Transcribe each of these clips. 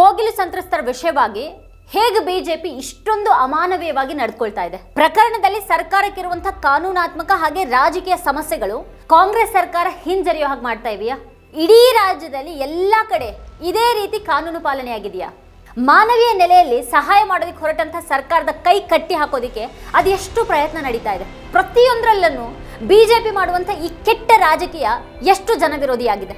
ಕೋಗಿಲು ಸಂತ್ರಸ್ತರ ವಿಷಯವಾಗಿ ಹೇಗೆ ಬಿಜೆಪಿ ಇಷ್ಟೊಂದು ಅಮಾನವೀಯವಾಗಿ ನಡ್ಕೊಳ್ತಾ ಇದೆ? ಪ್ರಕರಣದಲ್ಲಿ ಸರ್ಕಾರಕ್ಕಿರುವಂತಹ ಕಾನೂನಾತ್ಮಕ ಹಾಗೆ ರಾಜಕೀಯ ಸಮಸ್ಯೆಗಳು ಕಾಂಗ್ರೆಸ್ ಸರ್ಕಾರ ಹಿಂಜರಿಯೋ ಹಾಗೆ ಮಾಡ್ತಾ ಇದೆಯಾ? ಇಡೀ ರಾಜ್ಯದಲ್ಲಿ ಎಲ್ಲ ಕಡೆ ಇದೇ ರೀತಿ ಕಾನೂನು ಪಾಲನೆಯಾಗಿದೆಯಾ? ಮಾನವೀಯ ನೆಲೆಯಲ್ಲಿ ಸಹಾಯ ಮಾಡೋದಕ್ಕೆ ಹೊರಟಂತಹ ಸರ್ಕಾರದ ಕೈ ಕಟ್ಟಿ ಹಾಕೋದಿಕ್ಕೆ ಅದೆಷ್ಟು ಪ್ರಯತ್ನ ನಡೀತಾ ಇದೆ? ಪ್ರತಿಯೊಂದರಲ್ಲೂ ಬಿಜೆಪಿ ಮಾಡುವಂಥ ಈ ಕೆಟ್ಟ ರಾಜಕೀಯ ಎಷ್ಟು ಜನವಿರೋಧಿಯಾಗಿದೆ?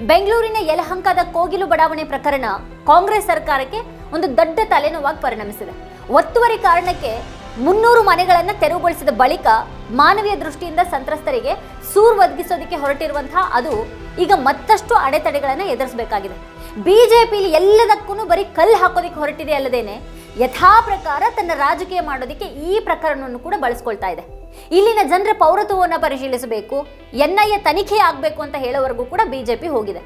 ಬೆಂಗಳೂರಿನ ಯಲಹಂಕದ ಕೋಗಿಲು ಬಡಾವಣೆ ಪ್ರಕರಣ ಕಾಂಗ್ರೆಸ್ ಸರ್ಕಾರಕ್ಕೆ ಒಂದು ದೊಡ್ಡ ತಲೆನೋವಾಗಿ ಪರಿಣಮಿಸಿದೆ. ಒತ್ತುವರಿ ಕಾರಣಕ್ಕೆ ಮುನ್ನೂರು ಮನೆಗಳನ್ನ ತೆರವುಗೊಳಿಸಿದ ಬಳಿಕ ಮಾನವೀಯ ದೃಷ್ಟಿಯಿಂದ ಸಂತ್ರಸ್ತರಿಗೆ ಸೂರು ಒದಗಿಸೋದಕ್ಕೆ ಹೊರಟಿರುವಂತಹ ಅದು ಈಗ ಮತ್ತಷ್ಟು ಅಡೆತಡೆಗಳನ್ನು ಎದುರಿಸಬೇಕಾಗಿದೆ. ಬಿಜೆಪಿಲಿ ಎಲ್ಲದಕ್ಕೂ ಬರೀ ಕಲ್ಲು ಹಾಕೋದಕ್ಕೆ ಹೊರಟಿದೆ ಅಲ್ಲದೇನೆ ಯಥಾ ಪ್ರಕಾರ ತನ್ನ ರಾಜಕೀಯ ಮಾಡೋದಕ್ಕೆ ಈ ಪ್ರಕರಣವನ್ನು ಕೂಡ ಬಳಸ್ಕೊಳ್ತಾ ಇದೆ. ಇಲ್ಲಿನ ಜನರ ಪೌರತ್ವವನ್ನು ಪರಿಶೀಲಿಸಬೇಕು, ಎನ್ಐಎ ತನಿಖೆ ಆಗಬೇಕು ಅಂತ ಹೇಳೋವರೆಗೂ ಕೂಡ ಬಿಜೆಪಿ ಹೋಗಿದೆ.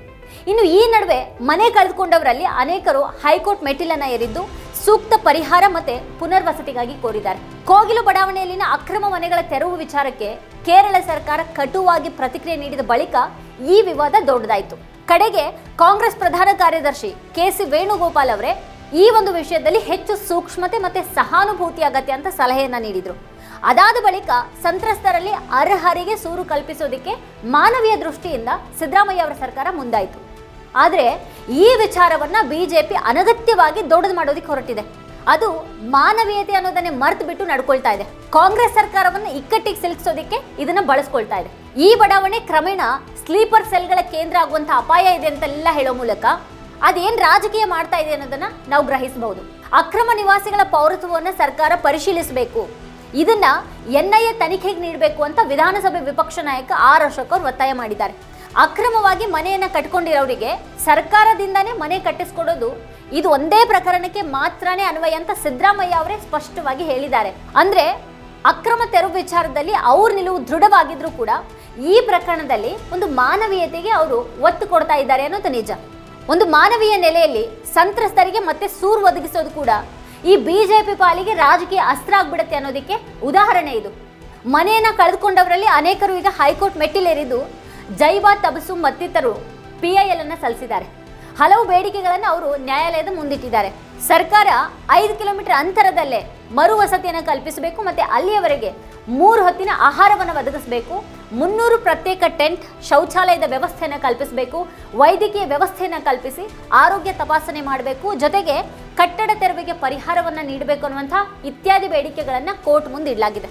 ಇನ್ನು ಈ ನಡುವೆ ಮನೆ ಕಳೆದುಕೊಂಡವರಲ್ಲಿ ಅನೇಕರು ಹೈಕೋರ್ಟ್ ಮೆಟ್ಟಿಲನ್ನ ಏರಿದ್ದು ಸೂಕ್ತ ಪರಿಹಾರ ಮತ್ತೆ ಪುನರ್ವಸತಿಗಾಗಿ ಕೋರಿದ್ದಾರೆ. ಕೋಗಿಲು ಬಡಾವಣೆಯಲ್ಲಿನ ಅಕ್ರಮ ಮನೆಗಳ ತೆರವು ವಿಚಾರಕ್ಕೆ ಕೇರಳ ಸರ್ಕಾರ ಕಟುವಾಗಿ ಪ್ರತಿಕ್ರಿಯೆ ನೀಡಿದ ಬಳಿಕ ಈ ವಿವಾದ ದೊಡ್ಡದಾಯಿತು. ಕಡೆಗೆ ಕಾಂಗ್ರೆಸ್ ಪ್ರಧಾನ ಕಾರ್ಯದರ್ಶಿ ಕೆ ಸಿ ವೇಣುಗೋಪಾಲ್ ಅವರೇ ಈ ಒಂದು ವಿಷಯದಲ್ಲಿ ಹೆಚ್ಚು ಸೂಕ್ಷ್ಮತೆ ಮತ್ತೆ ಸಹಾನುಭೂತಿ ಅಗತ್ಯ ಅಂತ ಸಲಹೆಯನ್ನು ನೀಡಿದರು. ಅದಾದ ಬಳಿಕ ಸಂತ್ರಸ್ತರಲ್ಲಿ ಅರ್ಹರಿಗೆ ಸೂರು ಕಲ್ಪಿಸೋದಕ್ಕೆ ಮಾನವೀಯ ದೃಷ್ಟಿಯಿಂದ ಸಿದ್ದರಾಮಯ್ಯ ಅವರ ಸರ್ಕಾರ ಮುಂದಾಯಿತು. ಆದರೆ ಈ ವಿಚಾರವನ್ನ ಬಿಜೆಪಿ ಅನಗತ್ಯವಾಗಿ ದೊಡ್ಡದು ಮಾಡೋದಕ್ಕೆ ಹೊರಟಿದೆ. ಅದು ಮಾನವೀಯತೆ ಅನ್ನೋದನ್ನೇ ಮರ್ತು ಬಿಟ್ಟು ನಡ್ಕೊಳ್ತಾ ಇದೆ. ಕಾಂಗ್ರೆಸ್ ಸರ್ಕಾರವನ್ನು ಇಕ್ಕಟ್ಟಿಗೆ ಸಿಲುಕಿಸೋದಕ್ಕೆ ಇದನ್ನ ಬಳಸ್ಕೊಳ್ತಾ ಇದೆ. ಈ ಬಡಾವಣೆ ಕ್ರಮೇಣ ಸ್ಲೀಪರ್ ಸೆಲ್ಗಳ ಕೇಂದ್ರ ಆಗುವಂಥ ಅಪಾಯ ಇದೆ ಅಂತೆಲ್ಲ ಹೇಳೋ ಮೂಲಕ ಅದೇನ್ ರಾಜಕೀಯ ಮಾಡ್ತಾ ಇದೆ ಅನ್ನೋದನ್ನ ನಾವು ಗ್ರಹಿಸಬಹುದು. ಅಕ್ರಮ ನಿವಾಸಿಗಳ ಪೌರತ್ವವನ್ನು ಸರ್ಕಾರ ಪರಿಶೀಲಿಸಬೇಕು. ಇದನ್ನ ಎನ್ಐಎ ತನಿಖೆಗೆ ನೀಡಬೇಕು ಅಂತ ವಿಧಾನಸಭೆ ವಿಪಕ್ಷ ನಾಯಕ ಆರ್ ಅಶೋಕ್ ಅವರು ಒತ್ತಾಯ ಮಾಡಿದ್ದಾರೆ. ಅಕ್ರಮವಾಗಿ ಮನೆಯನ್ನ ಕಟ್ಕೊಂಡಿರೋರಿಗೆ ಸರ್ಕಾರದಿಂದಾನೇ ಮನೆ ಕಟ್ಟಿಸ್ಕೊಡೋದು ಇದು ಒಂದೇ ಪ್ರಕರಣಕ್ಕೆ ಮಾತ್ರನೇ ಅನ್ವಯ ಅಂತ ಸಿದ್ದರಾಮಯ್ಯ ಅವರೇ ಸ್ಪಷ್ಟವಾಗಿ ಹೇಳಿದ್ದಾರೆ. ಅಂದ್ರೆ ಅಕ್ರಮ ತೆರವು ವಿಚಾರದಲ್ಲಿ ಅವ್ರ ನಿಲುವು ದೃಢವಾಗಿದ್ರು ಕೂಡ ಈ ಪ್ರಕರಣದಲ್ಲಿ ಒಂದು ಮಾನವೀಯತೆಗೆ ಅವರು ಒತ್ತು ಕೊಡ್ತಾ ಇದ್ದಾರೆ ಅನ್ನೋದು ನಿಜ. ಒಂದು ಮಾನವೀಯ ನೆಲೆಯಲ್ಲಿ ಸಂತ್ರಸ್ತರಿಗೆ ಮತ್ತೆ ಸೂರು ಒದಗಿಸೋದು ಕೂಡ. ಈ ಬಿಜೆಪಿ ಪಾಲಿಗೆ ರಾಜಕೀಯ ಅಸ್ತ್ರ ಆಗ್ಬಿಡುತ್ತೆ ಅನ್ನೋದಕ್ಕೆ ಉದಾಹರಣೆ ಇದು. ಮನೆಯನ್ನ ಕಳೆದುಕೊಂಡವರಲ್ಲಿ ಅನೇಕರು ಈಗ ಹೈಕೋರ್ಟ್ ಮೆಟ್ಟಿಲೇರಿದ್ದು ಜೈಬಾ ತಬಸು ಮತ್ತಿತರರು ಪಿಐಎಲ್ ಅನ್ನು ಸಲ್ಲಿಸಿದ್ದಾರೆ. ಹಲವು ಬೇಡಿಕೆಗಳನ್ನು ಅವರು ನ್ಯಾಯಾಲಯದ ಮುಂದಿಟ್ಟಿದ್ದಾರೆ. ಸರ್ಕಾರ ಐದು ಕಿಲೋಮೀಟರ್ ಅಂತರದಲ್ಲೇ ಮರು ವಸತಿಯನ್ನು ಕಲ್ಪಿಸಬೇಕು ಮತ್ತು ಅಲ್ಲಿಯವರೆಗೆ ಮೂರು ಹೊತ್ತಿನ ಆಹಾರವನ್ನು ಒದಗಿಸಬೇಕು, ಮುನ್ನೂರು ಪ್ರತ್ಯೇಕ ಟೆಂಟ್, ಶೌಚಾಲಯದ ವ್ಯವಸ್ಥೆಯನ್ನು ಕಲ್ಪಿಸಬೇಕು, ವೈದ್ಯಕೀಯ ವ್ಯವಸ್ಥೆಯನ್ನು ಕಲ್ಪಿಸಿ ಆರೋಗ್ಯ ತಪಾಸಣೆ ಮಾಡಬೇಕು, ಜೊತೆಗೆ ಕಟ್ಟಡ ತೆರವಿಗೆ ಪರಿಹಾರವನ್ನು ನೀಡಬೇಕು ಅನ್ನುವಂಥ ಇತ್ಯಾದಿ ಬೇಡಿಕೆಗಳನ್ನು ಕೋರ್ಟ್ ಮುಂದೆ ಇಡಲಾಗಿದೆ.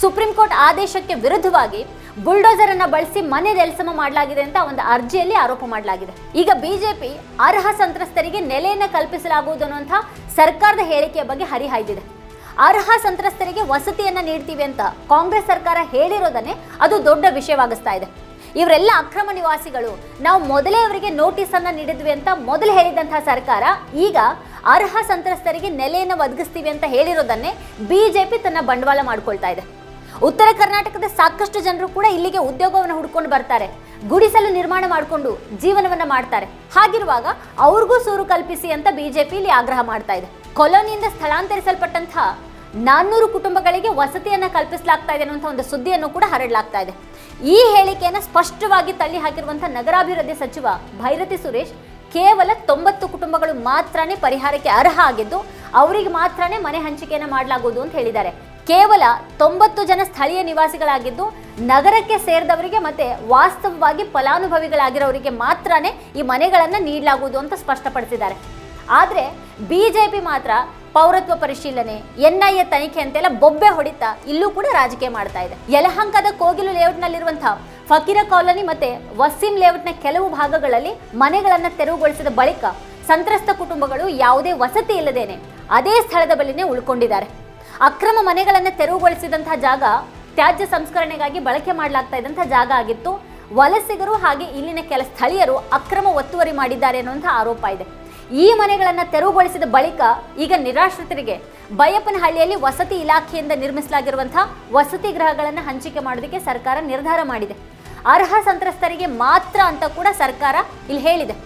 ಸುಪ್ರೀಂ ಕೋರ್ಟ್ ಆದೇಶಕ್ಕೆ ವಿರುದ್ಧವಾಗಿ ಬುಲ್ಡೋಸರ್ ಅನ್ನ ಬಳಸಿ ಮನೆ ನೆಲಸಮ ಮಾಡಲಾಗಿದೆ ಅಂತ ಒಂದು ಅರ್ಜಿಯಲ್ಲಿ ಆರೋಪ ಮಾಡಲಾಗಿದೆ. ಈಗ ಬಿಜೆಪಿ ಅರ್ಹ ಸಂತ್ರಸ್ತರಿಗೆ ನೆಲೆಯನ್ನು ಕಲ್ಪಿಸಲಾಗುವುದು ಅನ್ನುವಂಥ ಸರ್ಕಾರದ ಹೇಳಿಕೆಯ ಬಗ್ಗೆ ಹರಿಹಾಯ್ದಿದೆ. ಅರ್ಹ ಸಂತ್ರಸ್ತರಿಗೆ ವಸತಿಯನ್ನ ನೀಡ್ತೀವಿ ಅಂತ ಕಾಂಗ್ರೆಸ್ ಸರ್ಕಾರ ಹೇಳಿರೋದನ್ನೇ ಅದು ದೊಡ್ಡ ವಿಷಯವಾಗಿಸ್ತಾ ಇದೆ. ಇವರೆಲ್ಲ ಅಕ್ರಮ ನಿವಾಸಿಗಳು. ನಾವು ಮೊದಲೇ ಅವರಿಗೆ ನೋಟಿಸ್ ಅನ್ನ ನೀಡಿದ್ವಿ ಅಂತ ಮೊದಲು ಹೇಳಿದಂತಹ ಸರ್ಕಾರ ಈಗ ಅರ್ಹ ಸಂತ್ರಸ್ತರಿಗೆ ನೆಲೆಯನ್ನು ಒದಗಿಸ್ತೀವಿ ಅಂತ ಹೇಳಿರೋದನ್ನೇ ಬಿಜೆಪಿ ತನ್ನ ಬಂಡವಾಳ ಮಾಡ್ಕೊಳ್ತಾ ಇದೆ. ಉತ್ತರ ಕರ್ನಾಟಕದ ಸಾಕಷ್ಟು ಜನರು ಕೂಡ ಇಲ್ಲಿಗೆ ಉದ್ಯೋಗವನ್ನು ಹುಡ್ಕೊಂಡು ಬರ್ತಾರೆ. ಗುಡಿಸಲು ನಿರ್ಮಾಣ ಮಾಡಿಕೊಂಡು ಜೀವನವನ್ನ ಮಾಡ್ತಾರೆ. ಹಾಗಿರುವಾಗ ಅವ್ರಿಗೂ ಸೂರು ಕಲ್ಪಿಸಿ ಅಂತ ಬಿಜೆಪಿ ಇಲ್ಲಿ ಆಗ್ರಹ ಮಾಡ್ತಾ ಇದೆ. ಕೊಲೋನಿಯಿಂದ ಸ್ಥಳಾಂತರಿಸಲ್ಪಟ್ಟಂತಹ ನಾನ್ನೂರು ಕುಟುಂಬಗಳಿಗೆ ವಸತಿಯನ್ನ ಕಲ್ಪಿಸಲಾಗ್ತಾ ಇದೆ ಅನ್ನುವಂಥ ಒಂದು ಸುದ್ದಿಯನ್ನು ಕೂಡ ಹರಡಲಾಗ್ತಾ ಇದೆ. ಈ ಹೇಳಿಕೆಯನ್ನು ಸ್ಪಷ್ಟವಾಗಿ ತಳ್ಳಿ ಹಾಕಿರುವಂತಹ ನಗರಾಭಿವೃದ್ಧಿ ಸಚಿವ ಭೈರತಿ ಸುರೇಶ್ ಕೇವಲ ತೊಂಬತ್ತು ಕುಟುಂಬಗಳು ಮಾತ್ರನೇ ಪರಿಹಾರಕ್ಕೆ ಅರ್ಹ ಆಗಿದ್ದು, ಅವರಿಗೆ ಮಾತ್ರನೇ ಮನೆ ಹಂಚಿಕೆಯನ್ನು ಮಾಡಲಾಗುವುದು ಅಂತ ಹೇಳಿದ್ದಾರೆ. ಕೇವಲ ತೊಂಬತ್ತು ಜನ ಸ್ಥಳೀಯ ನಿವಾಸಿಗಳಾಗಿದ್ದು ನಗರಕ್ಕೆ ಸೇರಿದವರಿಗೆ ಮತ್ತೆ ವಾಸ್ತವವಾಗಿ ಫಲಾನುಭವಿಗಳಾಗಿರೋರಿಗೆ ಮಾತ್ರನೇ ಈ ಮನೆಗಳನ್ನು ನೀಡಲಾಗುವುದು ಅಂತ ಸ್ಪಷ್ಟಪಡಿಸಿದ್ದಾರೆ. ಆದರೆ ಬಿಜೆಪಿ ಮಾತ್ರ ಪೌರತ್ವ ಪರಿಶೀಲನೆ ಎನ್ ಐ ಎ ತನಿಖೆ ಅಂತೆಲ್ಲ ಬೊಬ್ಬೆ ಹೊಡಿತಾ ಇಲ್ಲೂ ಕೂಡ ರಾಜಕೀಯ ಮಾಡ್ತಾ ಇದೆ. ಯಲಹಂಕದ ಕೋಗಿಲು ಲೇಔಟ್ನಲ್ಲಿರುವಂತಹ ಫಕೀರ ಕಾಲೋನಿ ಮತ್ತೆ ವಸೀಂ ಲೇಔಟ್ನ ಕೆಲವು ಭಾಗಗಳಲ್ಲಿ ಮನೆಗಳನ್ನು ತೆರವುಗೊಳಿಸಿದ ಬಳಿಕ ಸಂತ್ರಸ್ತ ಕುಟುಂಬಗಳು ಯಾವುದೇ ವಸತಿ ಇಲ್ಲದೇನೆ ಅದೇ ಸ್ಥಳದ ಬಳಿನೇ ಉಳ್ಕೊಂಡಿದ್ದಾರೆ. ಅಕ್ರಮ ಮನೆಗಳನ್ನು ತೆರವುಗೊಳಿಸಿದಂತಹ ಜಾಗ ತ್ಯಾಜ್ಯ ಸಂಸ್ಕರಣೆಗಾಗಿ ಬಳಕೆ ಮಾಡಲಾಗ್ತಾ ಇದ್ದಂತಹ ಜಾಗ ಆಗಿತ್ತು. ವಲಸಿಗರು ಹಾಗೆ ಇಲ್ಲಿನ ಕೆಲ ಸ್ಥಳೀಯರು ಅಕ್ರಮ ಒತ್ತುವರಿ ಮಾಡಿದ್ದಾರೆ ಅನ್ನುವಂಥ ಆರೋಪ ಇದೆ. ಈ ಮನೆಗಳನ್ನು ತೆರವುಗೊಳಿಸಿದ ಬಳಿಕ ಈಗ ನಿರಾಶ್ರಿತರಿಗೆ ಬೈಯಪ್ಪನಹಳ್ಳಿಯಲ್ಲಿ ವಸತಿ ಇಲಾಖೆಯಿಂದ ನಿರ್ಮಿಸಲಾಗಿರುವಂತಹ ವಸತಿ ಗೃಹಗಳನ್ನು ಹಂಚಿಕೆ ಮಾಡೋದಕ್ಕೆ ಸರ್ಕಾರ ನಿರ್ಧಾರ ಮಾಡಿದೆ. ಅರ್ಹ ಸಂತ್ರಸ್ತರಿಗೆ ಮಾತ್ರ ಅಂತ ಕೂಡ ಸರ್ಕಾರ ಇಲ್ಲಿ ಹೇಳಿದೆ.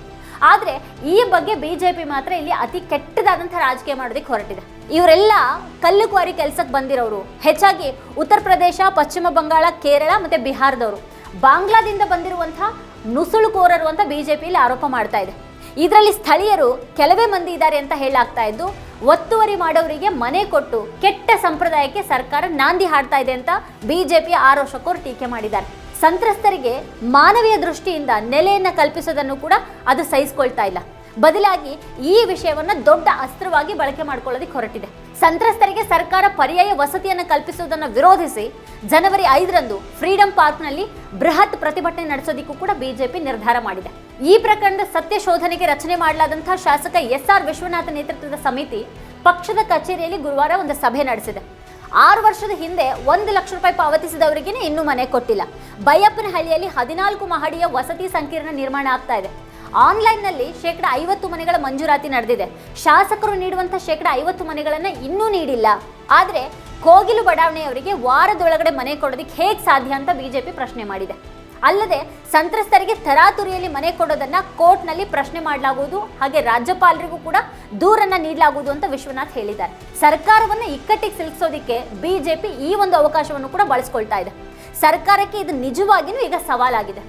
ಆದರೆ ಈ ಬಗ್ಗೆ ಬಿ ಜೆ ಪಿ ಮಾತ್ರ ಇಲ್ಲಿ ಅತಿ ಕೆಟ್ಟದಾದಂಥ ರಾಜಕೀಯ ಮಾಡೋದಕ್ಕೆ ಹೊರಟಿದೆ. ಇವರೆಲ್ಲ ಕಲ್ಲು ಕ್ವಾರಿ ಕೆಲಸಕ್ಕೆ ಬಂದಿರೋರು. ಹೆಚ್ಚಾಗಿ ಉತ್ತರ ಪ್ರದೇಶ, ಪಶ್ಚಿಮ ಬಂಗಾಳ, ಕೇರಳ ಮತ್ತು ಬಿಹಾರದವರು. ಬಾಂಗ್ಲಾದಿಂದ ಬಂದಿರುವಂಥ ನುಸುಳುಕೋರರು ಅಂತ ಬಿ ಜೆ ಪಿಯಲ್ಲಿ ಆರೋಪ ಮಾಡ್ತಾ ಇದೆ. ಇದರಲ್ಲಿ ಸ್ಥಳೀಯರು ಕೆಲವೇ ಮಂದಿ ಇದ್ದಾರೆ ಅಂತ ಹೇಳಾಗ್ತಾ ಇದ್ದು, ಒತ್ತುವರಿ ಮಾಡೋರಿಗೆ ಮನೆ ಕೊಟ್ಟು ಕೆಟ್ಟ ಸಂಪ್ರದಾಯಕ್ಕೆ ಸರ್ಕಾರ ನಾಂದಿ ಹಾಡ್ತಾ ಇದೆ ಅಂತ ಬಿಜೆಪಿಯ ಆರೋಷಕರು ಟೀಕೆ ಮಾಡಿದ್ದಾರೆ. ಸಂತ್ರಸ್ತರಿಗೆ ಮಾನವೀಯ ದೃಷ್ಟಿಯಿಂದ ನೆಲೆಯನ್ನು ಕಲ್ಪಿಸೋದನ್ನು ಕೂಡ ಅದು ಸಹಿಸ್ಕೊಳ್ತಾ ಇಲ್ಲ. ಬದಲಾಗಿ ಈ ವಿಷಯವನ್ನು ದೊಡ್ಡ ಅಸ್ತ್ರವಾಗಿ ಬಳಕೆ ಮಾಡಿಕೊಳ್ಳೋದಕ್ಕೆ ಹೊರಟಿದೆ. ಸಂತ್ರಸ್ತರಿಗೆ ಸರ್ಕಾರ ಪರ್ಯಾಯ ವಸತಿಯನ್ನು ಕಲ್ಪಿಸುವುದನ್ನು ವಿರೋಧಿಸಿ ಜನವರಿ ಐದರಂದು ಫ್ರೀಡಂ ಪಾರ್ಕ್ನಲ್ಲಿ ಬೃಹತ್ ಪ್ರತಿಭಟನೆ ನಡೆಸೋದಿಕ್ಕೂ ಕೂಡ ಬಿಜೆಪಿ ನಿರ್ಧಾರ ಮಾಡಿದೆ. ಈ ಪ್ರಕರಣದ ಸತ್ಯ ಶೋಧನೆಗೆ ರಚನೆ ಮಾಡಲಾದಂತಹ ಶಾಸಕ ಎಸ್ ಆರ್ ವಿಶ್ವನಾಥ ನೇತೃತ್ವದ ಸಮಿತಿ ಪಕ್ಷದ ಕಚೇರಿಯಲ್ಲಿ ಗುರುವಾರ ಒಂದು ಸಭೆ ನಡೆಸಿದೆ. ಆರು ವರ್ಷದ ಹಿಂದೆ ಒಂದು ಲಕ್ಷ ರೂಪಾಯಿ ಪಾವತಿಸಿದವರಿಗೆ ಇನ್ನೂ ಮನೆ ಕೊಟ್ಟಿಲ್ಲ. ಬೈಯಪ್ಪನಹಳ್ಳಿಯಲ್ಲಿ ಹದಿನಾಲ್ಕು ಮಹಡಿಯ ವಸತಿ ಸಂಕೀರ್ಣ ನಿರ್ಮಾಣ ಆಗ್ತಾ ಇದೆ. ಆನ್ಲೈನ್ನಲ್ಲಿ ಶೇಕಡ ಐವತ್ತು ಮನೆಗಳ ಮಂಜೂರಾತಿ ನಡೆದಿದೆ. ಶಾಸಕರು ನೀಡುವಂಥ ಶೇಕಡ ಐವತ್ತು ಮನೆಗಳನ್ನು ಇನ್ನೂ ನೀಡಿಲ್ಲ. ಆದರೆ ಕೋಗಿಲು ಬಡಾವಣೆಯವರಿಗೆ ವಾರದೊಳಗಡೆ ಮನೆ ಕೊಡೋದಕ್ಕೆ ಹೇಗೆ ಸಾಧ್ಯ ಅಂತ ಬಿಜೆಪಿ ಪ್ರಶ್ನೆ ಮಾಡಿದೆ. ಅಲ್ಲದೆ ಸಂತ್ರಸ್ತರಿಗೆ ತರಾತುರಿಯಲ್ಲಿ ಮನೆ ಕೊಡೋದನ್ನ ಕೋರ್ಟ್ನಲ್ಲಿ ಪ್ರಶ್ನೆ ಮಾಡಲಾಗುವುದು, ಹಾಗೆ ರಾಜ್ಯಪಾಲರಿಗೂ ಕೂಡ ದೂರನ್ನ ನೀಡಲಾಗುವುದು ಅಂತ ವಿಶ್ವನಾಥ್ ಹೇಳಿದ್ದಾರೆ. ಸರ್ಕಾರವನ್ನ ಇಕ್ಕಟ್ಟಿಗೆ ಸಿಲುಕಿಸೋದಕ್ಕೆ ಬಿಜೆಪಿ ಈ ಒಂದು ಅವಕಾಶವನ್ನು ಕೂಡ ಬಳಸ್ಕೊಳ್ತಾ ಇದೆ. ಸರ್ಕಾರಕ್ಕೆ ಇದು ನಿಜವಾಗಿಯೂ ಈಗ ಸವಾಲಾಗಿದೆ.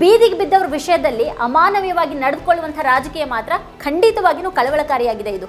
ಬೀದಿಗೆ ಬಿದ್ದವರ ವಿಷಯದಲ್ಲಿ ಅಮಾನವೀಯವಾಗಿ ನಡೆದುಕೊಳ್ಳುವಂಥ ರಾಜಕೀಯ ಮಾತ್ರ ಖಂಡಿತವಾಗಿಯೂ ಕಳವಳಕಾರಿಯಾಗಿದೆ ಇದು.